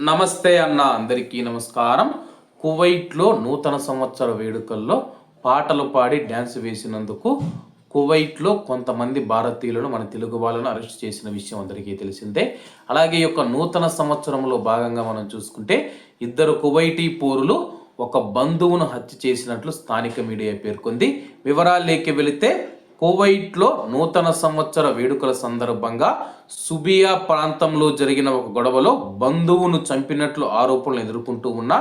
నమస్తే అన్న అందరికీ నమస్కారం. కువైట్లో నూతన సంవత్సర వేడుకల్లో పాటలు పాడి డ్యాన్స్ వేసినందుకు కువైట్లో కొంతమంది భారతీయులను మన తెలుగు వాళ్ళను అరెస్ట్ చేసిన విషయం అందరికీ తెలిసిందే. అలాగే ఈ యొక్క నూతన సంవత్సరంలో భాగంగా మనం చూసుకుంటే ఇద్దరు కువైటీ పోరులు ఒక బంధువును హత్య చేసినట్లు స్థానిక మీడియా పేర్కొంది. వివరాల్లోకి వెళితే కువైట్లో నూతన సంవత్సర వేడుకల సందర్భంగా సుబియా ప్రాంతంలో జరిగిన ఒక గొడవలో బంధువును చంపినట్లు ఆరోపణలు ఎదుర్కొంటూ ఉన్న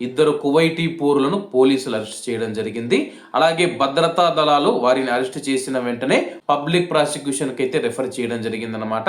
ఇద్దరు కువైటీ పోరులను పోలీసులు అరెస్ట్ చేయడం జరిగింది. అలాగే భద్రతా దళాలు వారిని అరెస్ట్ చేసిన వెంటనే పబ్లిక్ ప్రాసిక్యూషన్కి అయితే రెఫర్ చేయడం జరిగిందనమాట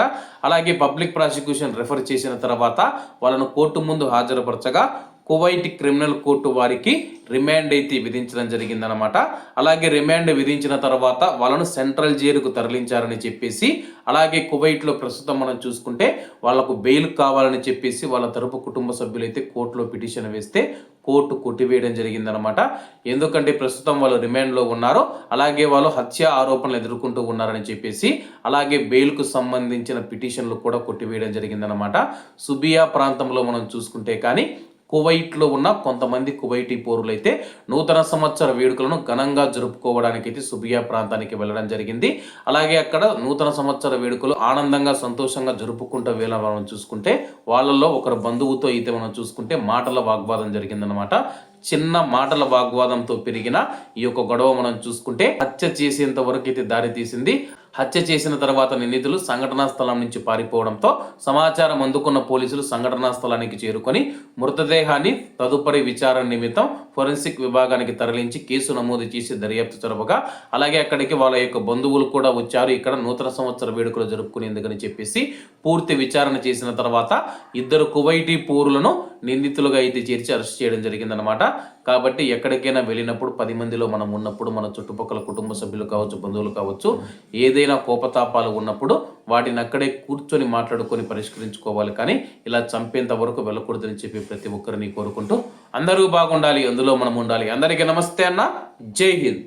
అలాగే పబ్లిక్ ప్రాసిక్యూషన్ రెఫర్ చేసిన తర్వాత వాళ్ళను కోర్టు ముందు హాజరుపరచగా కువైట్ క్రిమినల్ కోర్టు వారికి రిమాండ్ అయితే విధించడం జరిగిందనమాట అలాగే రిమాండ్ విధించిన తర్వాత వాళ్ళను సెంట్రల్ జైలుకు తరలించారని చెప్పేసి అలాగే కువైట్లో ప్రస్తుతం మనం చూసుకుంటే వాళ్ళకు బెయిల్ కావాలని చెప్పేసి వాళ్ళ తరపు కుటుంబ సభ్యులైతే కోర్టులో పిటిషన్ వేస్తే కోర్టు కొట్టివేయడం జరిగిందనమాట ఎందుకంటే ప్రస్తుతం వాళ్ళు రిమాండ్లో ఉన్నారు అలాగే వాళ్ళు హత్య ఆరోపణలు ఎదుర్కొంటూ ఉన్నారని చెప్పేసి అలాగే బెయిల్కు సంబంధించిన పిటిషన్లు కూడా కొట్టివేయడం జరిగిందనమాట సుబియా ప్రాంతంలో మనం చూసుకుంటే కానీ కువైట్లో ఉన్న కొంతమంది కువైటీ పౌరులైతే నూతన సంవత్సర వేడుకలను ఘనంగా జరుపుకోవడానికి అయితే సుబియా ప్రాంతానికి వెళ్ళడం జరిగింది. అలాగే అక్కడ నూతన సంవత్సర వేడుకలు ఆనందంగా సంతోషంగా జరుపుకుంటూ వేళ మనం చూసుకుంటే వాళ్ళల్లో ఒకరు బంధువుతో అయితే మనం చూసుకుంటే మాటల వాగ్వాదం జరిగిందనమాట చిన్న మాటల వాగ్వాదంతో పెరిగిన ఈ యొక్క గొడవ మనం చూసుకుంటే హత్య చేసేంత వరకు అయితే దారి తీసింది. హత్య చేసిన తర్వాత నిందితులు సంఘటనా స్థలం నుంచి పారిపోవడంతో సమాచారం అందుకున్న పోలీసులు సంఘటనా స్థలానికి చేరుకొని మృతదేహాన్ని తదుపరి విచారణ నిమిత్తం ఫోరెన్సిక్ విభాగానికి తరలించి కేసు నమోదు చేసి దర్యాప్తు జరపగా అలాగే అక్కడికి వాళ్ళ యొక్క బంధువులు కూడా వచ్చారు. ఇక్కడ నూతన సంవత్సర వేడుకలు జరుపుకునేందుకని చెప్పేసి పూర్తి విచారణ చేసిన తర్వాత ఇద్దరు కువైటీ పౌరులను నిందితులుగా అయితే చేర్చి అరెస్ట్ చేయడం జరిగిందనమాట కాబట్టి ఎక్కడికైనా వెళ్ళినప్పుడు పది మందిలో మనం ఉన్నప్పుడు మన చుట్టుపక్కల కుటుంబ సభ్యులు కావచ్చు బంధువులు కావచ్చు ఏదైనా కోపతాపాలు ఉన్నప్పుడు వాటిని అక్కడే కూర్చొని మాట్లాడుకొని పరిష్కరించుకోవాలి. కానీ ఇలా చంపేంత వరకు వెళ్ళకూడదని చెప్పి ప్రతి ఒక్కరిని కోరుకుంటూ అందరూ బాగుండాలి అందులో మనం ఉండాలి అందరికీ నమస్తే అన్న. జై హింద్.